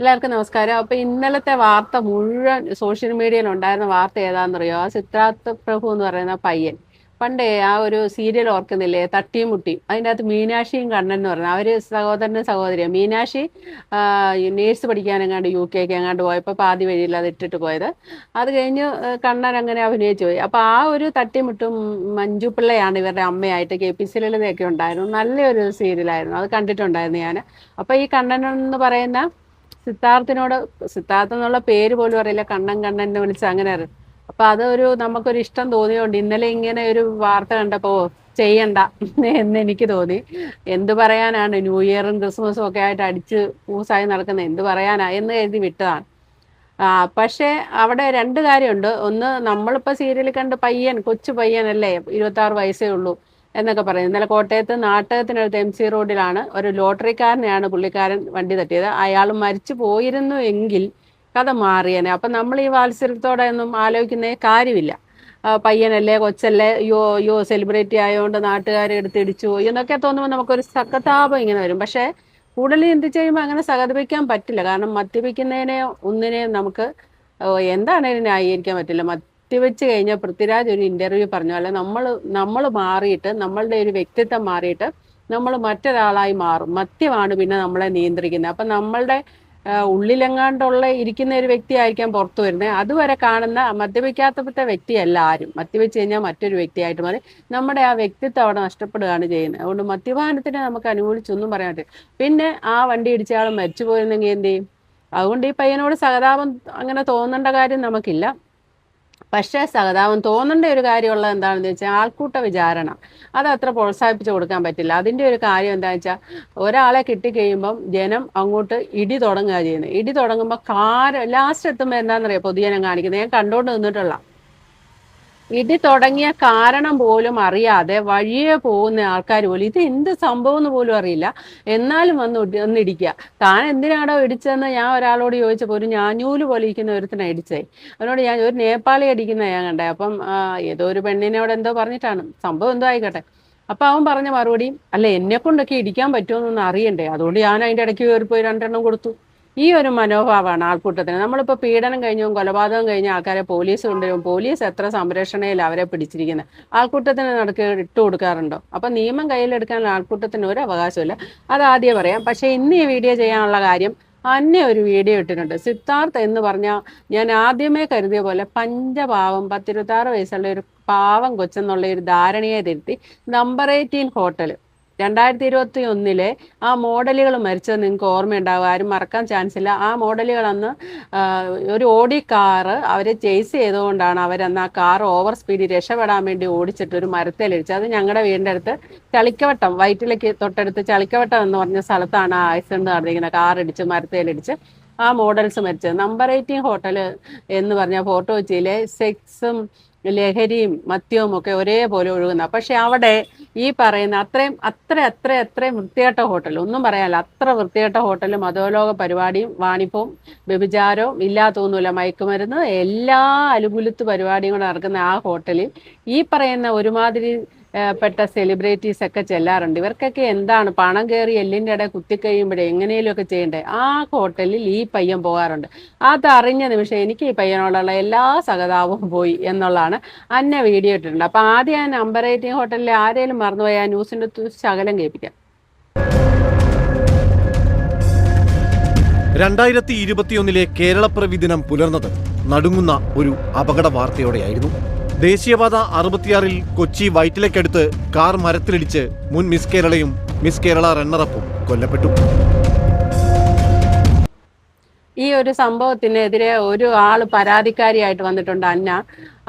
എല്ലാവർക്കും നമസ്കാരം. അപ്പൊ ഇന്നലത്തെ വാർത്ത മുഴുവൻ സോഷ്യൽ മീഡിയയിൽ ഉണ്ടായിരുന്ന വാർത്ത ഏതാണെന്നറിയോ? ആ സിദ്ധാർത്ഥ പ്രഭു എന്ന് പറയുന്ന പയ്യൻ. പണ്ടേ ആ ഒരു സീരിയൽ ഓർക്കുന്നില്ലേ? തട്ടിയും മുട്ടിയും അതിന്റെ അകത്ത് മീനാക്ഷിയും കണ്ണൻ എന്ന് പറയുന്നത് അവർ സഹോദരനും സഹോദരിയാണ് മീനാക്ഷി നേഴ്സ് പഠിക്കാനെങ്ങാണ്ട് യു കെക്ക് എങ്ങാണ്ട് പോയപ്പോൾ പാതി വഴിയിൽ അത് ഇട്ടിട്ട് പോയത്. അത് കഴിഞ്ഞ് കണ്ണൻ അങ്ങനെ അഭിനയിച്ചു പോയി. അപ്പൊ ആ ഒരു തട്ടിമുട്ടും മഞ്ജു പിള്ളയാണ് ഇവരുടെ അമ്മയായിട്ട് കെ പി സി ഉണ്ടായിരുന്നു. നല്ലൊരു സീരിയലായിരുന്നു അത് കണ്ടിട്ടുണ്ടായിരുന്നു ഞാൻ അപ്പൊ ഈ കണ്ണൻ എന്ന് പറയുന്ന സിദ്ധാർത്ഥിനോട് സിദ്ധാർത്ഥ എന്നുള്ള പേര് പോലും അറിയില്ല. കണ്ണൻ കണ്ണൻ എന്ന് വിളിച്ച് അങ്ങനെ അറിയും. അപ്പൊ അതൊരു നമുക്കൊരു ഇഷ്ടം തോന്നിയോണ്ട് ഇന്നലെ ഇങ്ങനെ ഒരു വാർത്ത കണ്ടപ്പോ "ഓ, ചെയ്യണ്ട എന്ന് എനിക്ക് തോന്നി. എന്ത് പറയാനാണ്? ന്യൂ ഇയറും ക്രിസ്മസും ഒക്കെ ആയിട്ട് അടിച്ച് പൂസായി നടക്കുന്ന എന്ത് പറയാനാ എന്ന് കരുതി വിട്ടതാണ്. ആ പക്ഷേ അവിടെ രണ്ട് കാര്യമുണ്ട്. ഒന്ന് നമ്മളിപ്പോ സീരിയൽ കണ്ട് പയ്യൻ കൊച്ചു പയ്യനല്ലേ ഇരുപത്തി ആറ് വയസ്സേ ഉള്ളൂ. എന്നൊക്കെ പറയും ഇന്നലെ കോട്ടയത്ത് നാട്ടകത്തിനടുത്ത് എം സി റോഡിലാണ് ഒരു ലോട്ടറിക്കാരനെയാണ് പുള്ളിക്കാരൻ വണ്ടി തട്ടിയത്. അയാൾ മരിച്ചു പോയിരുന്നു എങ്കിൽ കഥ മാറിയനെ അപ്പം നമ്മൾ ഈ വാത്സല്യത്തോടെ ഒന്നും ആലോചിക്കുന്നേ കാര്യമില്ല. പയ്യനല്ലേ കൊച്ചല്ലേ യോ യോ സെലിബ്രിറ്റി ആയതുകൊണ്ട് നാട്ടുകാരെ എടുത്ത് ഇടിച്ചു പോയി എന്നൊക്കെ തോന്നുമ്പോൾ നമുക്കൊരു സഹതാപം ഇങ്ങനെ വരും. പക്ഷേ കൂടുതൽ എന്ത് കഴിയുമ്പോൾ അങ്ങനെ സഹതപിക്കാൻ പറ്റില്ല. കാരണം മദ്യപിക്കുന്നതിനെ ഒന്നിനെയും നമുക്ക് എന്താണ് എന്താണേലും ന്യായീകരിക്കാൻ പറ്റില്ല. മദ്യപിച്ച് കഴിഞ്ഞാൽ പൃഥ്വിരാജ് ഒരു ഇന്റർവ്യൂ പറഞ്ഞു. പോലെ നമ്മൾ നമ്മൾ മാറിയിട്ട് നമ്മളുടെ ഒരു വ്യക്തിത്വം മാറിയിട്ട് നമ്മൾ മറ്റൊരാളായി മാറും. മദ്യമാണ് പിന്നെ നമ്മളെ നിയന്ത്രിക്കുന്നത്. അപ്പം നമ്മളുടെ ഉള്ളിലെങ്ങാണ്ടുള്ള ഇരിക്കുന്ന ഒരു വ്യക്തി ആയിരിക്കാം പുറത്തു വരുന്നത് അതുവരെ കാണുന്ന മദ്യപിക്കാത്തപ്പെട്ട വ്യക്തിയല്ല ആരും മദ്യപിച്ച് കഴിഞ്ഞാൽ മറ്റൊരു വ്യക്തിയായിട്ട് മാറി. നമ്മുടെ ആ വ്യക്തിത്വം അവിടെ നഷ്ടപ്പെടുകയാണ് ചെയ്യുന്നത്. അതുകൊണ്ട് മദ്യപാനത്തിനെ നമുക്ക് അനുകൂലിച്ചൊന്നും പറയാൻ പറ്റില്ല. പിന്നെ ആ വണ്ടി ഇടിച്ചയാൾ മരിച്ചു പോയിരുന്നെങ്കിൽ എന്ത് ചെയ്യും? അതുകൊണ്ട് ഈ പയ്യനോട് സഹതാപം അങ്ങനെ തോന്നേണ്ട കാര്യം നമുക്കില്ല. പക്ഷേ സഹതാപം തോന്നേണ്ട ഒരു കാര്യമുള്ളത് എന്താണെന്ന് വെച്ചാൽ ആൾക്കൂട്ട വിചാരണ. അത് അത്ര പ്രോത്സാഹിപ്പിച്ച് കൊടുക്കാൻ പറ്റില്ല. അതിന്റെ ഒരു കാര്യം എന്താണെന്ന് വെച്ചാൽ ഒരാളെ കിട്ടിക്കഴിയുമ്പം ജനം അങ്ങോട്ട് ഇടി തുടങ്ങുക ചെയ്യുന്നത്. ഇടി തുടങ്ങുമ്പോൾ കാര് ലാസ്റ്റ് എത്തുമ്പോൾ എന്താണെന്നറിയാം പൊതുജനം കാണിക്കുന്നത്. ഞാൻ കണ്ടുകൊണ്ട് നിന്നിട്ടുള്ള ഇടി തുടങ്ങിയ കാരണം പോലും അറിയാതെ വഴിയെ പോകുന്ന ആൾക്കാർ പോലും ഇത് എന്ത് സംഭവം എന്ന് പോലും അറിയില്ല. എന്നാലും വന്ന് ഒന്നിടിക്കുക താൻ എന്തിനാണോ ഇടിച്ചതെന്ന് ഞാൻ ഒരാളോട് ചോദിച്ചപ്പോൾ ഒരു ഞാഞ്ഞൂൽ പോലെ ഇരിക്കുന്ന ഒരുത്തിനെ ഇടിച്ചേ. അവനോട് ഞാൻ ഒരു നേപ്പാളി അടിക്കുന്ന ഞാൻ കണ്ടേ. അപ്പം ഏതോ ഒരു പെണ്ണിനോട് എന്തോ പറഞ്ഞിട്ടാണ്. സംഭവം എന്തോ ആയിക്കോട്ടെ. അപ്പൊ അവൻ പറഞ്ഞ മറുപടി അല്ല എന്നെ കൊണ്ടൊക്കെ ഇടിക്കാൻ പറ്റുമെന്നൊന്ന് അറിയണ്ടേ. അതുകൊണ്ട് ഞാൻ അതിന്റെ ഇടയ്ക്ക് കയറിപ്പോയി രണ്ടെണ്ണം കൊടുത്തു. ഈ ഒരു മനോഭാവമാണ് ആൾക്കൂട്ടത്തിന്. നമ്മളിപ്പോൾ പീഡനം കഴിഞ്ഞും കൊലപാതകം കഴിഞ്ഞ ആൾക്കാരെ പോലീസ് കൊണ്ടുവരും. പോലീസ് എത്ര സംരക്ഷണയിൽ അവരെ പിടിച്ചിരിക്കുന്നത് ആൾക്കൂട്ടത്തിന് നടക്ക് ഇട്ട് കൊടുക്കാറുണ്ടോ? അപ്പൊ നിയമം കയ്യിലെടുക്കാൻ ആൾക്കൂട്ടത്തിന് ഒരു അവകാശമില്ല അത് ആദ്യം പറയാം. പക്ഷേ ഇന്ന് ഈ വീഡിയോ ചെയ്യാനുള്ള കാര്യം അന്നെ ഒരു വീഡിയോ ഇട്ടിട്ടുണ്ട്. സിദ്ധാർത്ഥ് എന്ന് പറഞ്ഞാൽ ഞാൻ ആദ്യമേ കരുതിയ പോലെ പഞ്ചപാവം പത്തിരുപത്താറ് വയസ്സുള്ള ഒരു പാവം കൊച്ചെന്നുള്ള ഒരു ധാരണയെ തിരുത്തി നമ്പർ എയ്റ്റീൻ ഹോട്ടൽ രണ്ടായിരത്തി ഇരുപത്തി ഒന്നിലെ ആ മോഡലുകൾ മരിച്ചത് നിങ്ങൾക്ക് ഓർമ്മയുണ്ടാവും. ആരും മറക്കാൻ ചാൻസ് ഇല്ല. ആ മോഡലുകൾ അന്ന് ഒരു ഓടി കാറ് അവരെ ചേസ് ചെയ്തുകൊണ്ടാണ് അവരന്ന് ആ കാർ ഓവർ സ്പീഡിൽ രക്ഷപ്പെടാൻ വേണ്ടി ഓടിച്ചിട്ട് ഒരു മരത്തേലിടിച്ചത് അത് ഞങ്ങളുടെ വീടിന്റെ അടുത്ത് ചളിക്കവട്ടം വയറ്റിലേക്ക് തൊട്ടടുത്ത് ചളിക്കവട്ടം എന്ന് പറഞ്ഞ സ്ഥലത്താണ് ആ ആക്സിഡന്റ് നടന്നിരിക്കുന്നത്. കാർ ഇടിച്ച് മരത്തേലിടിച്ച് ആ മോഡൽസ് മരിച്ചത്. നമ്പർ എയ്റ്റീൻ ഹോട്ടൽ എന്ന് പറഞ്ഞ ഫോട്ടോ കൊച്ചിയിലെ സെക്സും ലഹരിയും മദ്യവും ഒക്കെ ഒരേപോലെ ഒഴുകുന്ന. പക്ഷെ അവിടെ ഈ പറയുന്ന അത്രയും അത്ര അത്ര അത്രയും വൃത്തികെട്ട ഹോട്ടൽ ഒന്നും പറയാല്ല അത്ര വൃത്തികെട്ട ഹോട്ടലും മതോലോക പരിപാടിയും വാണിപ്പവും വ്യഭിചാരവും ഇല്ലാത്തൊന്നുമില്ല. മയക്കുമരുന്ന് എല്ലാ അലുകുലുത്ത് പരിപാടിയും കൂടെ നടക്കുന്ന ആ ഹോട്ടലിൽ ഈ പറയുന്ന ഒരുമാതിരി പെട്ട സെലിബ്രിറ്റീസ് ഒക്കെ ചെല്ലാറുണ്ട്. ഇവർക്കൊക്കെ എന്താണ്? പണം കയറി എല്ലിന്റെ ഇടയിൽ കുത്തിക്കഴിയുമ്പോഴേ എങ്ങനെയും ഒക്കെ ചെയ്യണ്ടേ? ആ ഹോട്ടലിൽ ഈ പയ്യൻ പോകാറുണ്ട്. അത് അറിഞ്ഞ നിമിഷം എനിക്ക് ഈ പയ്യനോടുള്ള എല്ലാ സഹതാപവും പോയി എന്നുള്ളതാണ് അന്നെ വീഡിയോ ഇട്ടിട്ടുണ്ട്. അപ്പൊ ആദ്യം ആ നമ്പർ എയ്റ്റീൻ ഹോട്ടലിൽ ആരെങ്കിലും മറന്നുപോയി ആ ന്യൂസിന്റെ തു- ശകലം കേൾപ്പിക്കാം. രണ്ടായിരത്തി ഇരുപത്തിയൊന്നിലെ കേരളപ്പിറവി ദിനം പുലർന്നത് നടുങ്ങുന്ന ഒരു അപകട വാർത്തയോടെയായിരുന്നു. ദേശീയപാത അറുപത്തിയാറിൽ കൊച്ചി വൈറ്റിലക്കടുത്ത് കാർ മരത്തിലിടിച്ച് മുൻ മിസ് കേരളയും മിസ് കേരള റണ്ണറപ്പും കൊല്ലപ്പെട്ടു. ഈ ഒരു സംഭവത്തിനെതിരെ ഒരു ആൾ പരാതിക്കാരിയായിട്ട് വന്നിട്ടുണ്ട് അന്ന.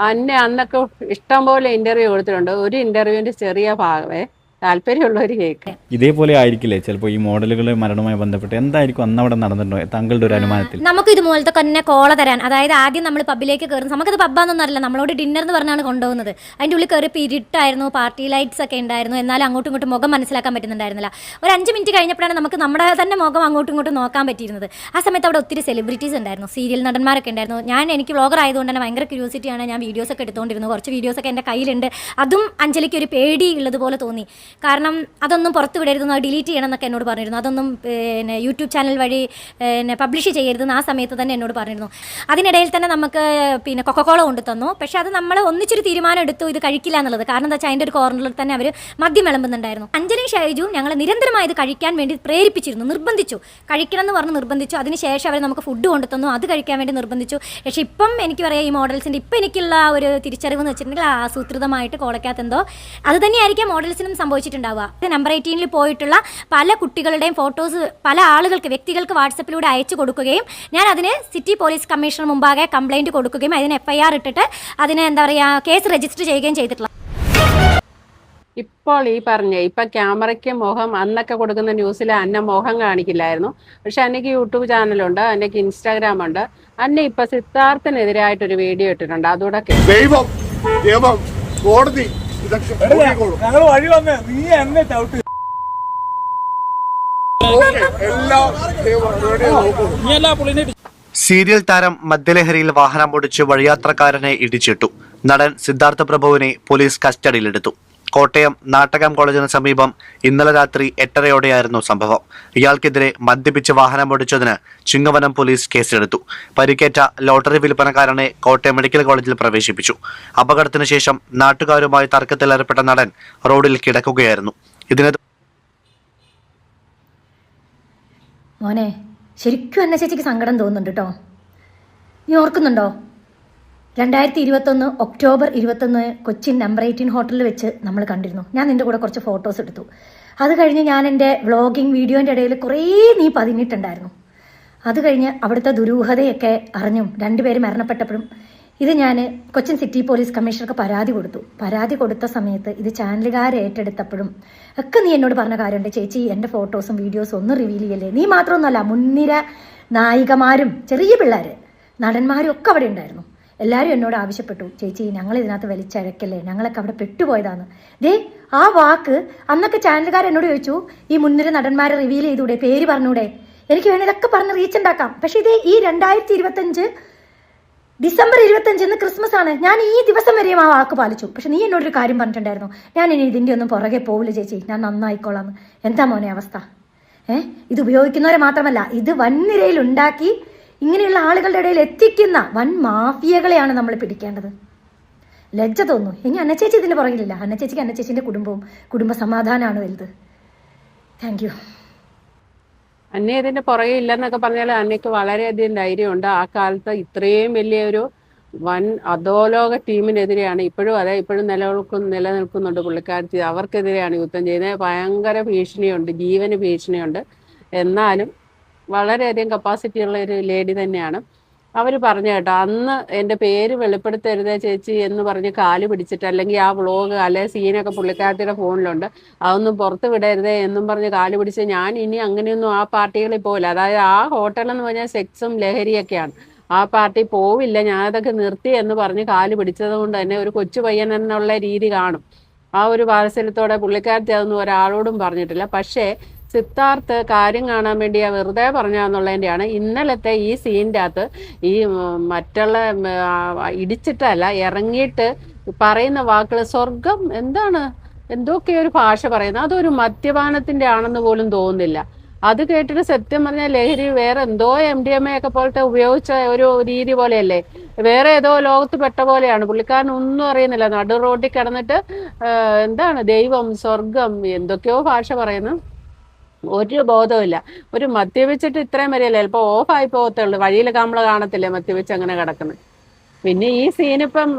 അന്നെ അന്നൊക്കെ ഇഷ്ടംപോലെ ഇന്റർവ്യൂ കൊടുത്തിട്ടുണ്ട്. ഒരു ഇന്റർവ്യൂവിന്റെ ചെറിയ ഭാഗമേ താല്പര്യമുള്ളവർ കേൾക്കാം. ഇതേപോലെ ആയിരിക്കില്ലേ? ചിലപ്പോൾ ഈ മോഡലുകൾ മരണവുമായി ബന്ധപ്പെട്ട് എന്തായിരിക്കും അന്ന് അവിടെ നടന്നിട്ടുണ്ടോ? താങ്കളുടെ ഒരു അനുമാനത്തിൽ. നമുക്ക് ഇതുപോലത്തെ തന്നെ കോള തരാൻ. അതായത് ആദ്യം നമ്മൾ പബ്ബിലേക്ക് കയറുന്നു നമുക്കത് പബ്ബാന്നൊന്നും അറിയില്ല. നമ്മളോട് ഡിന്നർ എന്ന് പറഞ്ഞാണ് കൊണ്ടുപോകുന്നത്. അതിന്റെ ഉള്ളിൽ കയറി ഇരുട്ടായിരുന്നു പാർട്ടി ലൈറ്റ്സ് ഒക്കെ ഉണ്ടായിരുന്നു. എന്നാലും അങ്ങോട്ടും ഇങ്ങോട്ടും മുഖം മനസ്സിലാക്കാൻ പറ്റുന്നുണ്ടായിരുന്നില്ല. ഒരു അഞ്ച് മിനിറ്റ് കഴിഞ്ഞപ്പോഴാണ് നമുക്ക് നമ്മുടെ തന്നെ മുഖം അങ്ങോട്ടും ഇങ്ങോട്ടും നോക്കാൻ പറ്റിയിരുന്നത്. ആ സമയത്ത് അവിടെ ഒത്തിരി സെലിബ്രിറ്റീസ് ഉണ്ടായിരുന്നു. സീരിയൽ നടന്മാരൊക്കെ ഉണ്ടായിരുന്നു. ഞാൻ എനിക്ക് വ്ളോഗർ ആയതുകൊണ്ട് തന്നെ ഭയങ്കര ക്യൂരിയോസിറ്റിയാണ് ഞാൻ വീഡിയോസ് ഒക്കെ എടുത്തുകൊണ്ടിരുന്നു കുറച്ച് വീഡിയോസ് ഒക്കെ എന്റെ കയ്യിലുണ്ട്. അതും അഞ്ജലിക്ക് ഒരു പേടി ഉള്ളതുപോലെ തോന്നി. കാരണം അതൊന്നും പുറത്ത് വിടരുതെന്ന് ഡിലീറ്റ് ചെയ്യണം എന്നൊക്കെ എന്നോട് പറഞ്ഞിരുന്നു. അതൊന്നും പിന്നെ യൂട്യൂബ് ചാനൽ വഴി പിന്നെ പബ്ലിഷ് ചെയ്യരുതെന്ന് ആ സമയത്ത് തന്നെ എന്നോട് പറഞ്ഞിരുന്നു. അതിനിടയിൽ തന്നെ നമുക്ക് പിന്നെ കൊക്കക്കോള കൊണ്ടു തന്നു. പക്ഷെ അത് നമ്മൾ ഒന്നിച്ചൊരു തീരുമാനം എടുത്തു ഇത് കഴിക്കില്ല എന്നുള്ളത്. കാരണം എന്താ വെച്ചാൽ അതിന്റെ ഒരു കോർണറിൽ തന്നെ അവർ മദ്യം വിളമ്പുന്നുണ്ടായിരുന്നു. അഞ്ജലി ഷൈജു ഞങ്ങൾ നിരന്തരമായി ഇത് കഴിക്കാൻ വേണ്ടി പ്രേരിപ്പിച്ചിരുന്നു. നിർബന്ധിച്ചു. കഴിക്കണം എന്ന് പറഞ്ഞ് നിർബന്ധിച്ചു. അതിനുശേഷം അവർ നമുക്ക് ഫുഡ് കൊണ്ടു തന്നു. അത് കഴിക്കാൻ വേണ്ടി നിർബന്ധിച്ചു. പക്ഷേ ഇപ്പം എനിക്ക് പറയാം ഈ മോഡൽസിന്റെ ഇപ്പം എനിക്കുള്ള ഒരു തിരിച്ചറിവ് എന്ന് വെച്ചിട്ടുണ്ടെങ്കിൽ ആസൂത്രിതമായിട്ട് കോളയ്ക്കകത്ത് എന്തോ അത് തന്നെയായിരിക്കാം മോഡൽസിനും സംഭവിച്ചിട്ടുണ്ടാവുക നമ്പർ എയ്റ്റീനിൽ പോയിട്ടുള്ള പല കുട്ടികളുടെയും ഫോട്ടോസ് പല ആളുകൾക്ക് വ്യക്തികൾക്ക് വാട്സപ്പിലൂടെ അയച്ചു കൊടുക്കുകയും ഞാൻ അതിന് സിറ്റി പോലീസ് കമ്മീഷണർ മുമ്പാകെ കംപ്ലൈന്റ് കൊടുക്കുകയും അതിന് എഫ്ഐആർ ഇട്ടിട്ട് അതിന് എന്താ പറയുക കേസ് രജിസ്റ്റർ ചെയ്യുകയും ചെയ്തിട്ടുള്ള ഇപ്പോൾ ഈ പറഞ്ഞ ഇപ്പൊ ക്യാമറയ്ക്ക് മുഖം അന്നൊക്കെ കൊടുക്കുന്ന ന്യൂസിൽ അന്ന മുഖം കാണിക്കില്ലായിരുന്നു. പക്ഷെ അന്നയ്ക്ക് യൂട്യൂബ് ചാനലുണ്ട് അന്നയ്ക്ക് ഇൻസ്റ്റാഗ്രാം ഉണ്ട്. അന്ന ഇപ്പൊ സിദ്ധാർത്ഥനെതിരായിട്ടൊരു വീഡിയോ ഇട്ടിട്ടുണ്ട്. അതുകൂടെ ദൈവം ദൈവം കോടതി. ഞങ്ങൾ വഴി വന്ന് നീ എന്നെ ചവിട്ടി. സീരിയൽ താരം മദ്യലഹരിയിൽ വാഹനം ഓടിച്ച് വഴിയാത്രക്കാരനെ ഇടിച്ചിട്ടു. നടൻ സിദ്ധാർത്ഥ പ്രഭുവിനെ പോലീസ് കസ്റ്റഡിയിലെടുത്തു. കോട്ടയം നാട്ടകം കോളേജിന് സമീപം ഇന്നലെ രാത്രി എട്ടരയോടെയായിരുന്നു സംഭവം. ഇയാൾക്കെതിരെ മദ്യപിച്ച് വാഹനം ഓടിച്ചതിന് ചിങ്ങവനം പോലീസ് കേസെടുത്തു പരിക്കേറ്റ ലോട്ടറി വിൽപ്പനക്കാരനെ കോട്ടയം മെഡിക്കൽ കോളേജിൽ പ്രവേശിപ്പിച്ചു. അപകടത്തിന് ശേഷം നാട്ടുകാരുമായി തർക്കത്തിലേർപ്പെട്ട നടൻ റോഡിൽ കിടക്കുകയായിരുന്നു. ഇതിനെ മോനെ ശരിക്കും എന്നെ ചേച്ചിക്ക് സങ്കടം തോന്നുന്നുണ്ട് കേട്ടോ നീ ഓർക്കുന്നുണ്ടോ? രണ്ടായിരത്തി ഇരുപത്തൊന്ന് ഒക്ടോബർ ഇരുപത്തൊന്ന് കൊച്ചിൻ നമ്പർ എയ്റ്റീൻ ഹോട്ടലിൽ വെച്ച് നമ്മൾ കണ്ടിരുന്നു. ഞാൻ നിന്റെ കൂടെ കുറച്ച് ഫോട്ടോസ് എടുത്തു. അത് കഴിഞ്ഞ് ഞാൻ എന്റെ വ്ളോഗിങ് വീഡിയോന്റെ ഇടയിൽ കുറേ നീ പതിഞ്ഞിട്ടുണ്ടായിരുന്നു. അത് കഴിഞ്ഞ് അവിടുത്തെ ദുരൂഹതയൊക്കെ അറിഞ്ഞും രണ്ടുപേര് മരണപ്പെട്ടപ്പോഴും ഇത് ഞാൻ കൊച്ചിൻ സിറ്റി പോലീസ് കമ്മീഷണർക്ക് പരാതി കൊടുത്തു. പരാതി കൊടുത്ത സമയത്ത് ഇത് ചാനലുകാർ ഏറ്റെടുത്തപ്പോഴും ഒക്കെ നീ എന്നോട് പറഞ്ഞ കാര്യമുണ്ട്. ചേച്ചി എന്റെ ഫോട്ടോസും വീഡിയോസും ഒന്നും റിവീൽ ചെയ്യല്ലേ? നീ മാത്രമൊന്നുമല്ല മുൻനിര നായികമാരും ചെറിയ പിള്ളേർ നടന്മാരും ഒക്കെ അവിടെ ഉണ്ടായിരുന്നു. എല്ലാവരും എന്നോട് ആവശ്യപ്പെട്ടു. ചേച്ചി ഞങ്ങൾ ഇതിനകത്ത് വലിച്ചഴക്കല്ലേ? ഞങ്ങളൊക്കെ അവിടെ പെട്ടുപോയതാണ് ദേ ആ വാക്ക് അന്നൊക്കെ ചാനലുകാർ എന്നോട് ചോദിച്ചു ഈ മുൻനിര നടന്മാരെ റിവീൽ ചെയ്തൂടെ? പേര് പറഞ്ഞൂടെ? എനിക്ക് വേണമെങ്കിൽ ഇതൊക്കെ പറഞ്ഞ് റീച്ച് ഉണ്ടാക്കാം. പക്ഷേ ഇത് ഈ രണ്ടായിരത്തി ഇരുപത്തഞ്ച് ഡിസംബർ ഇരുപത്തഞ്ചിന്ന് ക്രിസ്മസ് ആണ് ഞാൻ ഈ ദിവസം വരെയും ആ വാക്ക് പാലിച്ചു. പക്ഷെ നീ എന്നോടൊരു കാര്യം പറഞ്ഞിട്ടുണ്ടായിരുന്നു. ഞാൻ ഇനി ഇതിന്റെ ഒന്നും പുറകെ പോവില്ല ചേച്ചി. ഞാൻ നന്നായിക്കോളാം. എന്താ മോനെ അവസ്ഥ? ഏഹ് ഇത് ഉപയോഗിക്കുന്നവരെ മാത്രമല്ല ഇത് വൻനിരയിൽ ഉണ്ടാക്കി ഇങ്ങനെയുള്ള ആളുകളുടെ ഇടയിൽ എത്തിക്കുന്ന വൻ മാഫിയകളെയാണ് നമ്മൾ പിടിക്കേണ്ടത്. ലജ്ജ തോന്നുന്നു. ഇനി അന്നച്ചേച്ചി ഇതിന്റെ പുറകിലില്ല. അന്നച്ചേച്ചിക്ക് അന്നച്ചേച്ചിന്റെ കുടുംബവും കുടുംബ സമാധാനമാണ് വലുത്. താങ്ക് യു അന്നെ ഇതിന്റെ പുറകെ ഇല്ലെന്നൊക്കെ പറഞ്ഞാൽ അന്നയ്ക്ക് വളരെയധികം ധൈര്യമുണ്ട്. ആ കാലത്ത് ഇത്രയും വലിയ ഒരു വൻ അധോലോക ടീമിനെതിരെയാണ് ഇപ്പോഴും അതെ ഇപ്പോഴും നിലനിൽക്കും നിലനിൽക്കുന്നുണ്ട് പുള്ളിക്കാരത്തി. അവർക്കെതിരെയാണ് യുദ്ധം ചെയ്യുന്നത്. ഭയങ്കര ഭീഷണിയുണ്ട് ജീവന് ഭീഷണിയുണ്ട്. എന്നാലും വളരെയധികം കപ്പാസിറ്റി ഉള്ള ഒരു ലേഡി തന്നെയാണ്. അവർ പറഞ്ഞു കേട്ടോ അന്ന് എന്റെ പേര് വെളിപ്പെടുത്തരുതേ ചേച്ചി എന്ന് പറഞ്ഞ് കാൽ പിടിച്ചിട്ട് അല്ലെങ്കിൽ ആ വ്ളോഗ് അല്ലെ സീനൊക്കെ പുള്ളിക്കാരത്തിയുടെ ഫോണിലുണ്ട് അതൊന്നും പുറത്ത് വിടരുതേ എന്നും പറഞ്ഞ് കാൽ പിടിച്ച് ഞാൻ ഇനി അങ്ങനെയൊന്നും ആ പാർട്ടികളിൽ പോവില്ല. അതായത് ആ ഹോട്ടൽ എന്ന് പറഞ്ഞാൽ സെക്സും ലഹരിയൊക്കെയാണ്. ആ പാർട്ടി പോവില്ല ഞാൻ അതൊക്കെ നിർത്തി എന്ന് പറഞ്ഞ് കാൽ പിടിച്ചത് കൊണ്ട് തന്നെ ഒരു കൊച്ചു പയ്യൻ എന്നുള്ള രീതി കാണും. ആ ഒരു വാത്സല്യത്തോടെ പുള്ളിക്കാരത്തി അതൊന്നും ഒരാളോടും പറഞ്ഞിട്ടില്ല. പക്ഷേ സിദ്ധാർത്ഥ് കാര്യം കാണാൻ വേണ്ടി വെറുതെ പറഞ്ഞാന്നുള്ളതിന്റെയാണ് ഇന്നലത്തെ ഈ സീന്റെ അകത്ത് ഈ മറ്റുള്ള ഇടിച്ചിട്ടല്ല ഇറങ്ങിയിട്ട് പറയുന്ന വാക്കുകൾ സ്വർഗം എന്താണ്? എന്തൊക്കെ ഒരു ഭാഷ പറയുന്നത്? അതൊരു മദ്യപാനത്തിന്റെ ആണെന്ന് പോലും തോന്നുന്നില്ല. അത് കേട്ടിട്ട് സത്യം പറഞ്ഞാൽ ലഹരി വേറെ എന്തോ എം ഡി എം എ ഒക്കെ പോലത്തെ ഉപയോഗിച്ച ഒരു രീതി പോലെയല്ലേ? വേറെ ഏതോ ലോകത്ത് പെട്ട പോലെയാണ്. പുള്ളിക്കാരൻ ഒന്നും അറിയുന്നില്ല. നടു റോഡിൽ കിടന്നിട്ട് എന്താണ് ദൈവം സ്വർഗം എന്തൊക്കെയോ ഭാഷ പറയുന്നു. ഒരു ബോധവുമില്ല. ഒരു മദ്യപിച്ചിട്ട് ഇത്രയും വരെയല്ലേ? ചിലപ്പോൾ ഓഫ് പോകത്തേ ഉള്ളൂ വഴിയിലൊക്കെ നമ്മൾ കാണത്തില്ലേ മദ്യപിച്ച് അങ്ങനെ കിടക്കുന്നത് പിന്നെ ഈ സീനിപ്പം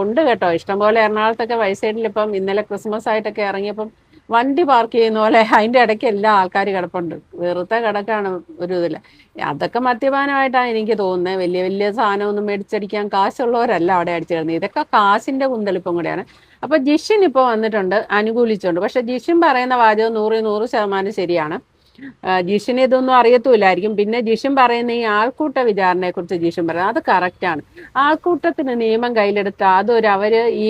ഉണ്ട് കേട്ടോ. ഇഷ്ടംപോലെ എറണാകുളത്തൊക്കെ വൈസൈഡിൽ ഇപ്പം ഇന്നലെ ക്രിസ്മസ് ആയിട്ടൊക്കെ ഇറങ്ങിയപ്പം വണ്ടി പാർക്ക് ചെയ്യുന്ന പോലെ അതിന്റെ ഇടയ്ക്ക് എല്ലാ ആൾക്കാർ കിടപ്പുണ്ട്. വെറുതെ കിടക്കാണ് ഒരു ഇതില്ല അതൊക്കെ മദ്യപാനമായിട്ടാണ് എനിക്ക് തോന്നുന്നത് വലിയ വലിയ സാധനമൊന്നും മേടിച്ചടിക്കാൻ കാശുള്ളവരല്ല അവിടെ അടിച്ചു കിടന്നത് ഇതൊക്കെ കാശിന്റെ കുന്തളിപ്പം കൂടെയാണ്. അപ്പോൾ ജിഷിൻ ഇപ്പോൾ വന്നിട്ടുണ്ട് അനുകൂലിച്ചുണ്ട് പക്ഷെ ജിഷിൻ പറയുന്ന വാചകം നൂറ് നൂറ് ശതമാനം ശരിയാണ്. ജിഷിന് ഇതൊന്നും അറിയത്തുമില്ലായിരിക്കും. പിന്നെ ജിഷിൻ പറയുന്ന ഈ ആൾക്കൂട്ട വിചാരണയെ കുറിച്ച് ജിഷിൻ പറയുന്നത് അത് കറക്റ്റാണ് ആൾക്കൂട്ടത്തിന് നിയമം കയ്യിലെടുത്താൽ അതൊരു അവർ ഈ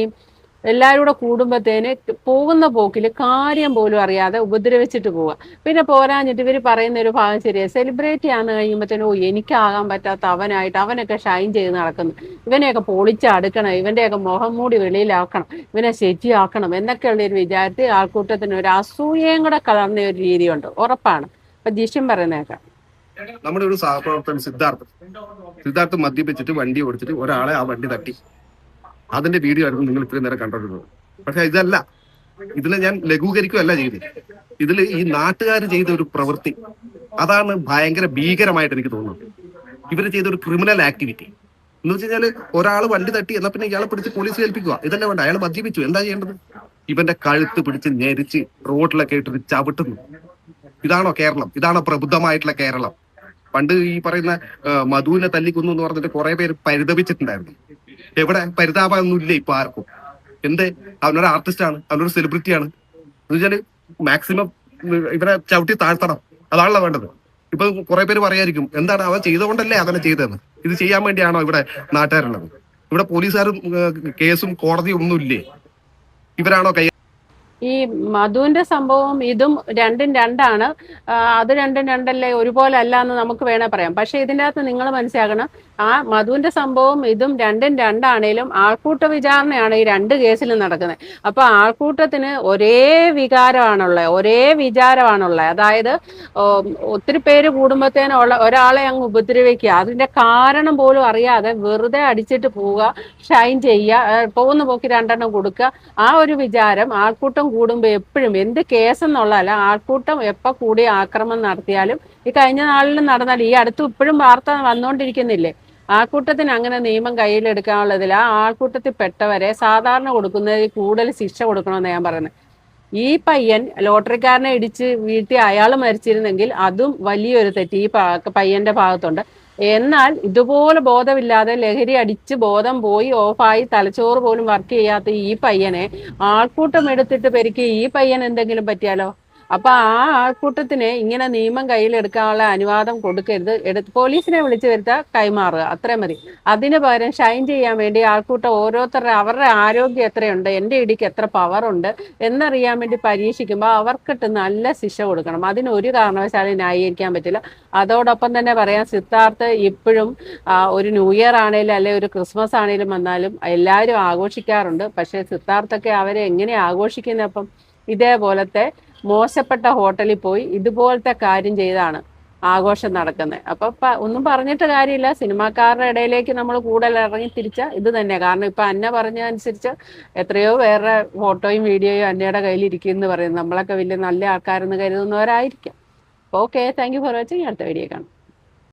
എല്ലാവരും കൂടെ കൂടുമ്പോഴത്തേന് പോകുന്ന പോക്കിൽ കാര്യം പോലും അറിയാതെ ഉപദ്രവിച്ചിട്ട് പോവുക പിന്നെ പോരാഞ്ഞിട്ട് ഇവർ പറയുന്ന ഒരു ഭാഗം ശരിയാണ് സെലിബ്രേറ്റ് ചെയ്യാന്ന് കഴിയുമ്പോഴത്തേനും ഓ എനിക്കാകാൻ പറ്റാത്ത അവനായിട്ട് അവനൊക്കെ ഷൈൻ ചെയ്ത് നടക്കുന്നു. ഇവനെയൊക്കെ പൊളിച്ചടുക്കണം ഇവന്റെയൊക്കെ മുഖം മൂടി വെളിയിലാക്കണം. ഇവനെ ശരിയാക്കണം എന്നൊക്കെയുള്ള ഒരു വിചാരത്തിൽ ആൾക്കൂട്ടത്തിന് ഒരു അസൂയയും കൂടെ കലർന്ന ഒരു രീതിയുണ്ട്. ഉറപ്പാണ്. അപ്പൊ ജിഷ്യം പറയുന്നേക്കാം നമ്മുടെ ഒരു സഹപ്രവർത്തകൻ സിദ്ധാർത്ഥ്. സിദ്ധാർത്ഥ് മദ്യപിച്ചിട്ട് വണ്ടി ഓടിച്ചിട്ട് ഒരാളെ ആ വണ്ടി തട്ടി. അതിന്റെ വീഡിയോ ആയിരുന്നു നിങ്ങൾ ഇത്രയും നേരം കണ്ടിരുന്നത് പക്ഷെ ഇതല്ല. ഇതിൽ ഞാൻ ലഘൂകരിക്കുകയല്ല ചെയ്തത്. ഇതിൽ ഈ നാട്ടുകാർ ചെയ്ത ഒരു പ്രവൃത്തി അതാണ് ഭയങ്കര ഭീകരമായിട്ട് എനിക്ക് തോന്നുന്നത്. ഇവർ ചെയ്ത ഒരു ക്രിമിനൽ ആക്ടിവിറ്റി എന്ന് വെച്ച് കഴിഞ്ഞാൽ ഒരാൾ വണ്ടി തട്ടി എന്നാൽ പിന്നെ ഇയാളെ പിടിച്ച് പോലീസ് ഏൽപ്പിക്കുക. ഇതല്ല വേണ്ട അയാൾ മദ്യപിച്ചു. എന്താ ചെയ്യേണ്ടത്? ഇവന്റെ കഴുത്ത് പിടിച്ച് ഞെരിച്ച് റോഡിലൊക്കെ ഇട്ടിട്ട് ചവിട്ടുന്നു. ഇതാണോ കേരളം? ഇതാണോ പ്രബുദ്ധമായിട്ടുള്ള കേരളം? പണ്ട് ഈ പറയുന്ന മധുവിനെ തല്ലിക്കൊന്നു എന്ന് പറഞ്ഞിട്ട് കുറെ പേര് പരിതപിച്ചിട്ടുണ്ടായിരുന്നു. എവിടെ പരിതാപമൊന്നും ഇല്ല ഇപ്പൊ ആർക്കും. എന്ത്? അവനൊരു ആർട്ടിസ്റ്റാണ് അവനൊരു സെലിബ്രിറ്റിയാണ് എന്ന് വെച്ചാൽ മാക്സിമം ഇവരെ ചവിട്ടി താഴ്ത്തണം. അതാണല്ലോ വേണ്ടത്. ഇപ്പൊ കുറെ പേര് പറയായിരിക്കും എന്താണ് അവൻ ചെയ്തുകൊണ്ടല്ലേ അവനെ ചെയ്തതെന്ന്? ഇത് ചെയ്യാൻ വേണ്ടിയാണോ ഇവിടെ നാട്ടുകാരുള്ളത്? ഇവിടെ പോലീസുകാരും കേസും കോടതിയും ഒന്നുമില്ലേ? ഇവരാണോ കൈ ഈ മധുവിന്റെ സംഭവം ഇതും രണ്ടും രണ്ടാണ്. അത് രണ്ടും രണ്ടല്ലേ ഒരുപോലെ അല്ല എന്ന് നമുക്ക് വേണേ പറയാം. പക്ഷെ ഇതിന്റെ അകത്ത് നിങ്ങൾ മനസ്സിലാക്കണം ആ മധുവിന്റെ സംഭവം ഇതും രണ്ടും രണ്ടാണേലും ആൾക്കൂട്ട വിചാരണയാണ് ഈ രണ്ട് കേസിലും നടക്കുന്നത്. അപ്പൊ ആൾക്കൂട്ടത്തിന് ഒരേ വികാരമാണുള്ളത് ഒരേ വിചാരമാണുള്ളത്. അതായത് ഒത്തിരി പേര് കൂടുമ്പോഴത്തേനുള്ള ഒരാളെ അങ്ങ് ഉപദ്രവിക്കുക അതിന്റെ കാരണം പോലും അറിയാതെ വെറുതെ അടിച്ചിട്ട് പോവുക ഷൈൻ ചെയ്യുക പോകുന്ന പോക്കി രണ്ടെണ്ണം കൊടുക്കുക. ആ ഒരു വിചാരം ആൾക്കൂട്ടം കൂടുമ്പോൾ എപ്പോഴും എന്ത് കേസ് എന്നുള്ളതല്ല ആൾക്കൂട്ടം എപ്പോൾ കൂടി ആക്രമണം നടത്തിയാലും ഈ കഴിഞ്ഞ നാളിൽ നടന്നാൽ ഈ അടുത്ത് ഇപ്പോഴും വാർത്ത വന്നുകൊണ്ടിരിക്കുന്നില്ലേ ആൾക്കൂട്ടത്തിന് അങ്ങനെ നിയമം കയ്യിലെടുക്കാനുള്ളതിൽ ആ ആൾക്കൂട്ടത്തിൽ പെട്ടവരെ സാധാരണ കൊടുക്കുന്നതിൽ കൂടുതൽ ശിക്ഷ കൊടുക്കണമെന്ന് ഞാൻ പറയുന്നത് ഈ പയ്യൻ ലോട്ടറിക്കാരനെ ഇടിച്ച് വീഴ്ത്തി അയാൾ മരിച്ചിരുന്നെങ്കിൽ അതും വലിയൊരു തെറ്റ് ഈ പയ്യന്റെ ഭാഗത്തുണ്ട്. എന്നാൽ ഇതുപോലെ ബോധമില്ലാതെ ലഹരി അടിച്ച് ബോധം പോയി ഓഫായി തലച്ചോറ് പോലും വർക്ക് ചെയ്യാത്ത ഈ പയ്യനെ ആൾക്കൂട്ടം എടുത്തിട്ട് പെരുക്കി ഈ പയ്യൻ എന്തെങ്കിലും പറ്റിയാലോ? അപ്പൊ ആ ആൾക്കൂട്ടത്തിന് ഇങ്ങനെ നിയമം കയ്യിലെടുക്കാനുള്ള അനുവാദം കൊടുക്കരുത്. എടുത്ത് പോലീസിനെ വിളിച്ചു വരുത്താ കൈമാറുക. അത്രയും മതി. അതിന് പകരം ഷൈൻ ചെയ്യാൻ വേണ്ടി ആൾക്കൂട്ടം ഓരോരുത്തരുടെ അവരുടെ ആരോഗ്യം എത്രയുണ്ട് എന്റെ ഇടിക്ക് എത്ര പവർ ഉണ്ട് എന്നറിയാൻ വേണ്ടി പരീക്ഷിക്കുമ്പോൾ അവർക്കിട്ട് നല്ല ശിക്ഷ കൊടുക്കണം. അതിന് ഒരു കാരണവശാലും ന്യായീകരിക്കാൻ പറ്റില്ല. അതോടൊപ്പം തന്നെ പറയാം സിദ്ധാർത്ഥ് ഇപ്പോഴും ഒരു ന്യൂ ഇയർ ആണേലും അല്ലെ ഒരു ക്രിസ്മസ് ആണേലും വന്നാലും എല്ലാവരും ആഘോഷിക്കാറുണ്ട്. പക്ഷേ സിദ്ധാർത്ഥൊക്കെ അവരെ എങ്ങനെ ആഘോഷിക്കുന്നപ്പം ഇതേപോലത്തെ മോശപ്പെട്ട ഹോട്ടലിൽ പോയി ഇതുപോലത്തെ കാര്യം ചെയ്താണ് ആഘോഷം നടക്കുന്നത്. അപ്പൊ ഒന്നും പറഞ്ഞിട്ട് കാര്യമില്ല. സിനിമാക്കാരുടെ ഇടയിലേക്ക് നമ്മൾ കൂടുതൽ ഇറങ്ങി തിരിച്ച ഇത് തന്നെ. കാരണം ഇപ്പൊ അന്ന പറഞ്ഞതനുസരിച്ച് എത്രയോ വേറെ ഫോട്ടോയും വീഡിയോയും അന്നയുടെ കയ്യിൽ ഇരിക്കുന്നു പറയുന്നത് നമ്മളൊക്കെ വലിയ നല്ല ആൾക്കാരെന്ന് കരുതുന്നവരായിരിക്കാം. Okay thank you for watching അടുത്ത വീഡിയോ കാണാം.